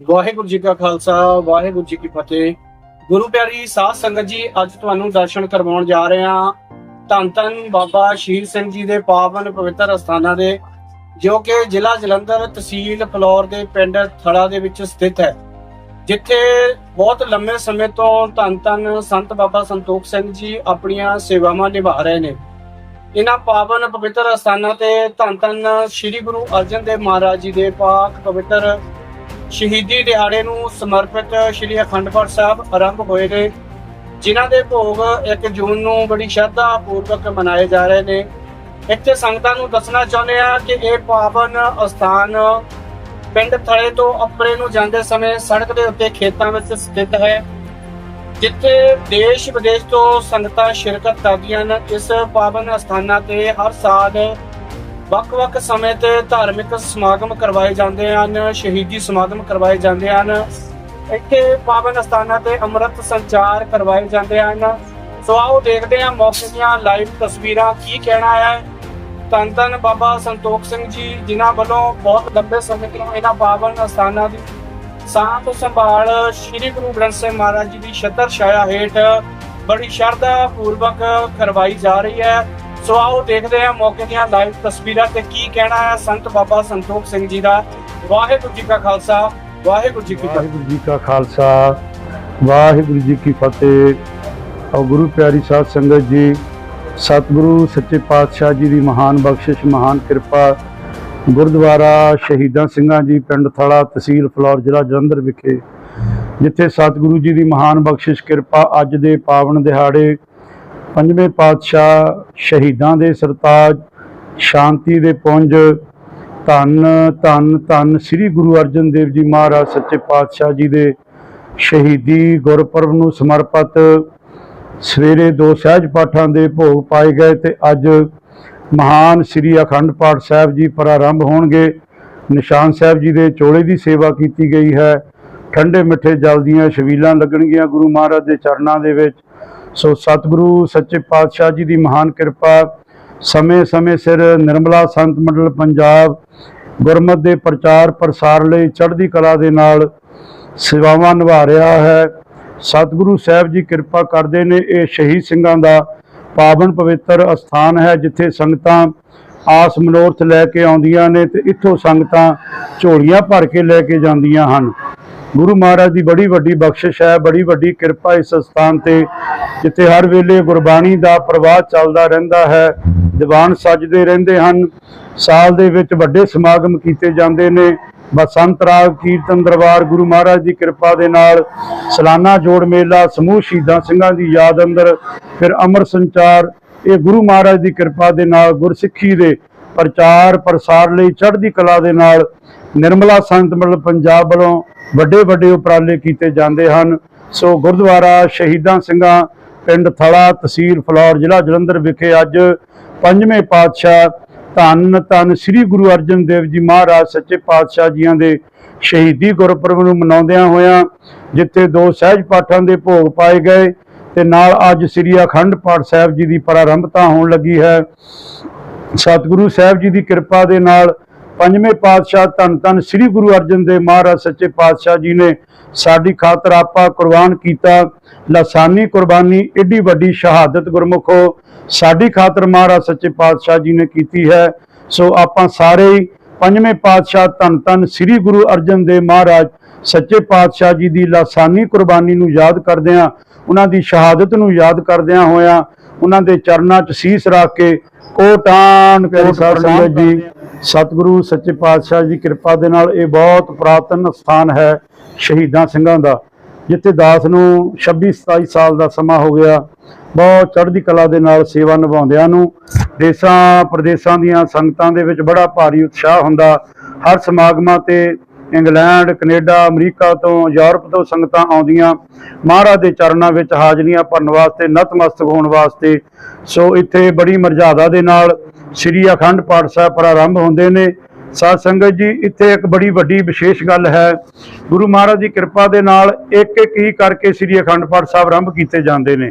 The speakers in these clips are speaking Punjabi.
ਵਾਹਿਗੁਰੂ ਜੀ ਕਾ ਖਾਲਸਾ, ਵਾਹਿਗੁਰੂ ਜੀ ਕੀ ਫਤਿਹ। ਗੁਰੂ ਪਿਆਰੀ ਸਾਧ ਸੰਗਤ ਜੀ, ਅੱਜ ਤੁਹਾਨੂੰ ਦਰਸ਼ਨ ਕਰਵਾਉਣ ਜਾ ਰਹੇ ਹਾਂ। ਧੰਨ ਧੰਨ ਬਾਬਾ ਸ਼ਹੀਦ ਸਿੰਘ ਜੀ ਦੇ ਪਾਵਨ ਪਵਿੱਤਰ ਅਸਥਾਨਾਂ ਦੇ, ਜੋ ਕਿ ਜ਼ਿਲ੍ਹਾ ਜਲੰਧਰ ਤਹਿਸੀਲ ਫਲੌਰ ਦੇ ਪਿੰਡ ਥੜਾ ਦੇ ਵਿੱਚ ਸਥਿਤ ਹੈ। ਜਿੱਥੇ ਬਹੁਤ ਲੰਮੇ ਸਮੇਂ ਤੋਂ ਧੰਨ ਧੰਨ ਸੰਤ ਬਾਬਾ ਸੰਤੋਖ ਸਿੰਘ ਜੀ ਆਪਣੀਆਂ ਸੇਵਾਵਾਂ ਨਿਭਾ ਰਹੇ ਨੇ। ਇਹਨਾਂ ਪਾਵਨ ਪਵਿੱਤਰ ਅਸਥਾਨਾਂ ਤੇ ਧੰਨ ਧੰਨ ਸ੍ਰੀ ਗੁਰੂ ਅਰਜਨ ਦੇਵ ਮਹਾਰਾਜ ਜੀ ਦੇ ਪਾਕ ਪਵਿੱਤਰ ਸ਼ਹੀਦੀ ਦਿਹਾੜੇ ਨੂੰ ਸਮਰਪਿਤ ਸ੍ਰੀ ਅਖੰਡ ਪਾਠ ਸਾਹਿਬ ਆਰੰਭ ਹੋਏ ਨੇ, ਜਿਨ੍ਹਾਂ ਦੇ ਭੋਗ 1 ਜੂਨ ਨੂੰ ਬੜੀ ਸ਼ਰਧਾ ਪੂਰਵਕ ਮਨਾਏ ਜਾ ਰਹੇ ਨੇ। ਇੱਥੇ ਸੰਗਤਾਂ ਨੂੰ ਦੱਸਣਾ ਚਾਹੁੰਦੇ ਆ ਕਿ ਇਹ ਪਾਵਨ ਅਸਥਾਨ ਪਿੰਡ ਥੜੇ ਤੋਂ ਅਪਰੇ ਨੂੰ ਜਾਂਦੇ ਸਮੇਂ ਸੜਕ ਦੇ ਉੱਤੇ ਖੇਤਾਂ ਵਿੱਚ ਸਥਿਤ ਹੈ, ਜਿੱਥੇ ਦੇਸ਼ ਵਿਦੇਸ਼ ਤੋਂ ਸੰਗਤਾਂ ਸ਼ਿਰਕਤ ਕਰਦੀਆਂ ਨੇ ਇਸ ਪਾਵਨ ਅਸਥਾਨਾਂ ਤੇ ਹਰ ਸਾਲ ਵੱਖ-ਵੱਖ ਸਮੇਂ ਤੇ ਧਾਰਮਿਕ ਸਮਾਗਮ ਕਰਵਾਏ ਜਾਂਦੇ ਹਨ, ਸ਼ਹੀਦੀ ਸਮਾਗਮ ਕਰਵਾਏ ਜਾਂਦੇ ਹਨ। ਇੱਥੇ ਪਾਵਨ ਅਸਥਾਨਾਂ ਤੇ ਅੰਮ੍ਰਿਤ ਸੰਚਾਰ ਕਰਵਾਏ ਜਾਂਦੇ ਹਨ। ਸੋ ਆਓ ਦੇਖਦੇ ਹਾਂ ਮੌਕੇ ਦੀਆਂ ਲਾਈਵ ਤਸਵੀਰਾਂ ਕੀ ਕਹਿਣਾ ਹੈ। ਧੰਨ ਧੰਨ ਬਾਬਾ ਸੰਤੋਖ ਸਿੰਘ ਜੀ, ਜਿਨ੍ਹਾਂ ਵੱਲੋਂ ਬਹੁਤ ਲੰਬੇ ਸਮੇਂ ਤੋਂ ਇਹਨਾਂ ਪਾਵਨ ਅਸਥਾਨਾਂ ਦੀ ਸਾਂਭ ਸੰਭਾਲ ਸ੍ਰੀ ਗੁਰੂ ਗ੍ਰੰਥ ਸਾਹਿਬ ਮਹਾਰਾਜ ਜੀ ਦੀ ਛਤਰ ਛਾਇਆ ਹੇਠ ਬੜੀ ਸ਼ਰਧਾ ਪੂਰਵਕ ਕਰਵਾਈ ਜਾ ਰਹੀ ਹੈ। ਸੋ ਆਓ ਦੇਖਦੇ ਹਾਂ ਮੌਕੇ ਦੀਆਂ ਲਾਈਵ ਤਸਵੀਰਾਂ ਤੇ ਕੀ ਕਹਿਣਾ ਹੈ ਸੰਤ ਬਾਬਾ ਸੰਤੋਖ ਸਿੰਘ ਜੀ ਦਾ। ਵਾਹਿਗੁਰੂ ਜੀ ਕਾ ਖਾਲਸਾ, ਵਾਹਿਗੁਰੂ ਜੀ ਕੀ ਫਤਿਹ। ਵਾਹਿਗੁਰੂ ਜੀ ਕਾ ਖਾਲਸਾ, ਵਾਹਿਗੁਰੂ ਜੀ ਕੀ ਫਤਿਹ। ਔਰ ਗੁਰੂ ਪਿਆਰੀ ਸਾਧ ਸੰਗਤ ਜੀ, ਸਤਿਗੁਰੂ ਸੱਚੇ ਪਾਤਸ਼ਾਹ ਜੀ ਦੀ ਮਹਾਨ ਬਖਸ਼ਿਸ਼, ਮਹਾਨ ਕਿਰਪਾ। ਗੁਰਦੁਆਰਾ ਸ਼ਹੀਦਾਂ ਸਿੰਘਾਂ ਜੀ, ਪਿੰਡ ਥਾਲਾ ਤਹਿਸੀਲ ਫਲੌਰ, ਜ਼ਿਲ੍ਹਾ ਜਲੰਧਰ ਵਿਖੇ, ਜਿੱਥੇ ਸਤਿਗੁਰੂ ਜੀ ਦੀ ਮਹਾਨ ਬਖਸ਼ਿਸ਼, ਕਿਰਪਾ ਅੱਜ ਦੇ ਪਾਵਨ ਦਿਹਾੜੇ ਪੰਜਵੇਂ ਪਾਤਸ਼ਾਹ ਸ਼ਹੀਦਾਂ ਦੇ ਸਰਤਾਜ, ਸ਼ਾਂਤੀ ਦੇ ਪੁੰਜ, ਧੰਨ ਧੰਨ ਧੰਨ ਸ੍ਰੀ ਗੁਰੂ ਅਰਜਨ ਦੇਵ ਜੀ ਮਹਾਰਾਜ ਸੱਚੇ ਪਾਤਸ਼ਾਹ ਜੀ ਦੇ ਸ਼ਹੀਦੀ ਗੁਰਪੁਰਬ ਨੂੰ ਸਮਰਪਿਤ ਸਵੇਰੇ ਦੋ ਸਹਿਜ ਪਾਠਾਂ ਦੇ ਭੋਗ ਪਾਏ ਗਏ ਤੇ ਅੱਜ ਮਹਾਨ ਸ੍ਰੀ ਅਖੰਡ ਪਾਠ ਸਾਹਿਬ ਜੀ ਪ੍ਰਾਰੰਭ ਹੋਣਗੇ। ਨਿਸ਼ਾਨ ਸਾਹਿਬ ਜੀ ਦੇ ਚੋਲੇ ਦੀ ਸੇਵਾ ਕੀਤੀ ਗਈ ਹੈ। ਠੰਡੇ ਮਿੱਠੇ ਜਲ ਦੀਆਂ ਛਬੀਲਾਂ ਲੱਗਣਗੀਆਂ ਗੁਰੂ ਮਹਾਰਾਜ ਦੇ ਚਰਨਾਂ ਦੇ ਵਿੱਚ। ਸੋ ਸਤਿਗੁਰੂ ਸੱਚੇ ਪਾਤਸ਼ਾਹ ਜੀ ਦੀ ਮਹਾਨ ਕਿਰਪਾ ਸਮੇਂ-ਸਮੇਂ ਸਿਰ ਨਿਰਮਲਾ ਸੰਤ ਮੰਡਲ ਪੰਜਾਬ ਗੁਰਮਤ ਦੇ ਪ੍ਰਚਾਰ ਪ੍ਰਸਾਰ ਲਈ ਚੜ੍ਹਦੀ ਕਲਾ ਦੇ ਨਾਲ ਸੇਵਾਵਾਂ ਨਿਭਾ ਰਿਹਾ ਹੈ। ਸਤਿਗੁਰੂ ਸਾਹਿਬ ਜੀ ਕਿਰਪਾ ਕਰਦੇ ਨੇ, ਇਹ ਸ਼ਹੀਦ ਸਿੰਘਾਂ ਦਾ ਪਾਵਨ ਪਵਿੱਤਰ ਅਸਥਾਨ ਹੈ, ਜਿੱਥੇ ਸੰਗਤਾਂ ਆਸ ਮਨੋਰਥ ਲੈ ਕੇ ਆਉਂਦੀਆਂ ਨੇ ਤੇ ਇੱਥੋਂ ਸੰਗਤਾਂ ਝੋਲੀਆਂ ਭਰ ਕੇ ਲੈ ਕੇ ਜਾਂਦੀਆਂ ਹਨ। ਗੁਰੂ ਮਹਾਰਾਜ ਦੀ ਬੜੀ ਵੱਡੀ ਬਖਸ਼ਿਸ਼ ਹੈ, ਬੜੀ ਵੱਡੀ ਕਿਰਪਾ ਇਸ ਸਥਾਨ ਤੇ ਜਿੱਥੇ ਹਰ ਵੇਲੇ ਗੁਰਬਾਣੀ ਦਾ ਪ੍ਰਵਾਹ ਚੱਲਦਾ ਰਹਿੰਦਾ ਹੈ, ਦੀਵਾਨ ਸੱਜਦੇ ਰਹਿੰਦੇ ਹਨ। ਸਾਲ ਦੇ ਵਿੱਚ ਵੱਡੇ ਸਮਾਗਮ ਕੀਤੇ ਜਾਂਦੇ ਨੇ। ਬਸੰਤ ਰਾਗ, ਕੀਰਤਨ ਦਰਬਾਰ, ਗੁਰੂ ਮਹਾਰਾਜ ਦੀ ਕਿਰਪਾ ਦੇ ਨਾਲ ਸਲਾਨਾ ਜੋੜ ਮੇਲਾ, ਸਮੂਹ ਸ਼ਹੀਦਾਂ ਸਿੰਘਾਂ ਦੀ ਯਾਦ ਅੰਦਰ, ਫਿਰ ਅਮਰ ਸੰਚਾਰ, ਇਹ ਗੁਰੂ ਮਹਾਰਾਜ ਦੀ ਕਿਰਪਾ ਦੇ ਨਾਲ ਗੁਰਸਿੱਖੀ ਦੇ ਪ੍ਰਚਾਰ, ਪ੍ਰਸਾਰ ਲਈ ਚੜ੍ਹਦੀ ਕਲਾ ਦੇ ਨਾਲ ਨਿਰਮਲਾ ਸੰਤ ਮੰਡਲ ਪੰਜਾਬ ਵੱਲੋਂ ਵੱਡੇ ਵੱਡੇ ਉਪਰਾਲੇ ਕੀਤੇ ਜਾਂਦੇ ਹਨ। ਸੋ ਗੁਰਦੁਆਰਾ, ਸ਼ਹੀਦਾਂ ਸਿੰਘਾਂ ਪਿੰਡ ਥੜਾ ਤਹਿਸੀਲ ਫਲੌਰ ਜ਼ਿਲ੍ਹਾ ਜਲੰਧਰ ਵਿਖੇ ਅੱਜ ਪੰਜਵੇਂ ਪਾਤਸ਼ਾਹ ਧੰਨ ਧੰਨ ਸ੍ਰੀ ਗੁਰੂ ਅਰਜਨ ਦੇਵ ਜੀ ਮਹਾਰਾਜ ਸੱਚੇ ਪਾਤਸ਼ਾਹ ਜੀਆਂ ਦੇ ਸ਼ਹੀਦੀ ਗੁਰਪੁਰਬ ਨੂੰ ਮਨਾਉਂਦਿਆਂ ਹੋਇਆਂ, ਜਿੱਥੇ ਦੋ ਸਹਿਜ ਪਾਠਾਂ ਦੇ ਭੋਗ ਪਾਏ ਗਏ ਤੇ ਨਾਲ ਅੱਜ ਸ੍ਰੀ ਅਖੰਡ ਪਾਠ ਸਾਹਿਬ ਜੀ ਦੀ ਪ੍ਰਾਰੰਭਤਾ ਹੋਣ ਲੱਗੀ ਹੈ। ਸਤਿਗੁਰੂ ਸਾਹਿਬ ਜੀ ਦੀ ਕਿਰਪਾ ਦੇ ਨਾਲ ਪੰਜਵੇਂ ਪਾਤਸ਼ਾਹ ਧੰਨ ਧੰਨ ਸ੍ਰੀ ਗੁਰੂ ਅਰਜਨ ਦੇਵ ਮਹਾਰਾਜ ਸੱਚੇ ਪਾਤਸ਼ਾਹ ਜੀ ਨੇ ਸਾਡੀ ਖਾਤਰ ਆਪਾ ਕੁਰਬਾਨ ਕੀਤਾ। ਲਸਾਨੀ ਕੁਰਬਾਨੀ ਏਡੀ ਵੱਡੀ ਸ਼ਹਾਦਤ ਗੁਰਮੁਖੋ ਸਾਡੀ ਖਾਤਰ ਮਹਾਰਾਜ ਸੱਚੇ ਪਾਤਸ਼ਾਹ ਜੀ ਨੇ ਕੀਤੀ ਹੈ। ਸੋ ਆਪਾਂ ਸਾਰੇ ਪੰਜਵੇਂ ਪਾਤਸ਼ਾਹ ਧੰਨ ਧੰਨ ਸ੍ਰੀ ਗੁਰੂ ਅਰਜਨ ਦੇਵ ਮਹਾਰਾਜ ਸੱਚੇ ਪਾਤਸ਼ਾਹ ਜੀ ਦੀ ਲਾਸਾਨੀ ਕੁਰਬਾਨੀ ਨੂੰ ਯਾਦ ਕਰਦਿਆਂ ਉਹਨਾਂ ਦੀ ਸ਼ਹਾਦਤ ਨੂੰ ਯਾਦ ਕਰਦਿਆਂ ਹੋਇਆਂ। ਉਹਨਾਂ ਦੇ ਚਰਨਾਂ 'ਚ ਸੀਸ ਰੱਖ ਕੇ ਕੋਟਾਨ ਪਿਆਰੀ ਸੰਗਤ ਜੀ। ਸਤਿਗੁਰੂ ਸੱਚੇ ਪਾਤਸ਼ਾਹ ਜੀ ਦੀ ਕਿਰਪਾ ਦੇ ਨਾਲ ਇਹ ਬਹੁਤ ਪੁਰਾਤਨ ਸਥਾਨ ਹੈ ਸ਼ਹੀਦਾਂ ਸਿੰਘਾਂ ਦਾ, ਜਿੱਥੇ ਦਾਸ ਨੂੰ 26 27 ਸਾਲ ਦਾ ਸਮਾਂ ਹੋ ਗਿਆ। ਬਹੁਤ ਚੜ੍ਹਦੀ ਕਲਾ ਦੇ ਨਾਲ ਸੇਵਾ ਨਿਭਾਉਂਦਿਆਂ ਨੂੰ ਦੇਸਾਂ ਪ੍ਰਦੇਸਾਂ ਦੀਆਂ ਸੰਗਤਾਂ ਦੇ ਵਿੱਚ ਬੜਾ ਭਾਰੀ ਉਤਸ਼ਾਹ ਹੁੰਦਾ। ਹਰ ਸਮਾਗਮਾਂ ਤੇ ਇੰਗਲੈਂਡ, ਕੈਨੇਡਾ, ਅਮਰੀਕਾ ਤੋਂ, ਯੂਰਪ ਤੋਂ ਸੰਗਤਾਂ ਆਉਂਦੀਆਂ। ਮਹਾਰਾਜ ਦੇ ਚਰਨਾਂ ਵਿੱਚ ਹਾਜ਼ਰੀਆਂ ਭਰਨ ਵਾਸਤੇ, ਨਤਮਸਤਕ ਹੋਣ ਵਾਸਤੇ। ਸੋ ਇੱਥੇ ਬੜੀ ਮਰਜ਼ਾਦਾ ਦੇ ਨਾਲ ਸ੍ਰੀ ਅਖੰਡ ਪਾਠ ਸਾਹਿਬ ਪ੍ਰਾਰੰਭ ਹੁੰਦੇ ਨੇ। ਸਾਧ ਸੰਗਤ ਜੀ, ਇੱਥੇ ਇੱਕ ਬੜੀ ਵੱਡੀ ਵਿਸ਼ੇਸ਼ ਗੱਲ ਹੈ। ਗੁਰੂ ਮਹਾਰਾਜ ਦੀ ਕਿਰਪਾ ਦੇ ਨਾਲ ਇੱਕ ਇੱਕ ਹੀ ਕਰਕੇ ਸ੍ਰੀ ਅਖੰਡ ਪਾਠ ਸਾਹਿਬ ਆਰੰਭ ਕੀਤੇ ਜਾਂਦੇ ਨੇ।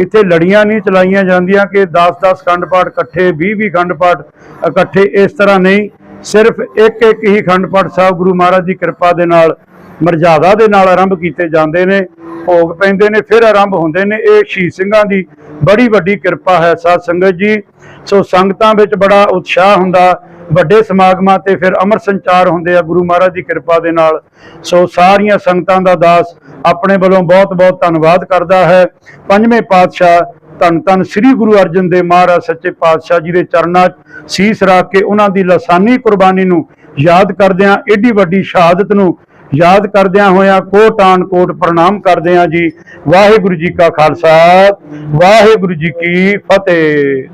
ਇੱਥੇ ਲੜੀਆਂ ਨਹੀਂ ਚਲਾਈਆਂ ਜਾਂਦੀਆਂ ਕਿ 10-10 ਅਖੰਡ ਪਾਠ ਇਕੱਠੇ 20-20 ਅਖੰਡ ਪਾਠ ਇਕੱਠੇ, ਇਸ ਤਰ੍ਹਾਂ ਨਹੀਂ। ਸਿਰਫ ਇੱਕ ਇੱਕ ਹੀ ਅਖੰਡ ਪਾਠ ਸਾਹਿਬ ਗੁਰੂ ਮਹਾਰਾਜ ਦੀ ਕਿਰਪਾ ਦੇ ਨਾਲ, ਮਰਜ਼ਾਦਾ ਦੇ ਨਾਲ ਆਰੰਭ ਕੀਤੇ ਜਾਂਦੇ ਨੇ, ਭੋਗ ਪੈਂਦੇ ਨੇ, ਫਿਰ ਆਰੰਭ ਹੁੰਦੇ ਨੇ। ਇਹ ਸ਼ਹੀਦ ਸਿੰਘਾਂ ਦੀ ਬੜੀ ਵੱਡੀ ਕਿਰਪਾ ਹੈ ਸਾਧ ਸੰਗਤ ਜੀ। ਸੋ ਸੰਗਤਾਂ ਵਿੱਚ ਬੜਾ ਉਤਸ਼ਾਹ ਹੁੰਦਾ, ਵੱਡੇ ਸਮਾਗਮਾਂ ਤੇ ਫਿਰ ਅਮਰ ਸੰਚਾਰ ਹੁੰਦੇ ਆ ਗੁਰੂ ਮਹਾਰਾਜ ਦੀ ਕਿਰਪਾ ਦੇ ਨਾਲ। ਸੋ ਸਾਰੀਆਂ ਸੰਗਤਾਂ ਦਾ ਦਾਸ ਆਪਣੇ ਵੱਲੋਂ ਬਹੁਤ ਬਹੁਤ ਧੰਨਵਾਦ ਕਰਦਾ ਹੈ। ਪੰਜਵੇਂ ਪਾਤਸ਼ਾਹ ਧੰਨ ਧੰਨ ਸ੍ਰੀ ਗੁਰੂ ਅਰਜਨ ਦੇਵ ਮਹਾਰਾਜ ਸੱਚੇ ਪਾਤਸ਼ਾਹ ਜੀ ਦੇ ਚਰਨਾਂ 'ਚ ਸੀਸ ਰੱਖ ਕੇ ਉਹਨਾਂ ਦੀ ਲਸਾਨੀ ਕੁਰਬਾਨੀ ਨੂੰ ਯਾਦ ਕਰਦਿਆਂ, ਏਡੀ ਵੱਡੀ ਸ਼ਹਾਦਤ ਨੂੰ ਯਾਦ ਕਰਦਿਆਂ ਹੋਇਆਂ ਕੋਟਾਨ ਕੋਟ ਪ੍ਰਣਾਮ ਕਰਦੇ ਹਾਂ ਜੀ, ਵਾਹਿਗੁਰੂ ਜੀ ਕਾ ਖਾਲਸਾ, ਵਾਹਿਗੁਰੂ ਜੀ ਕੀ ਫਤਿਹ।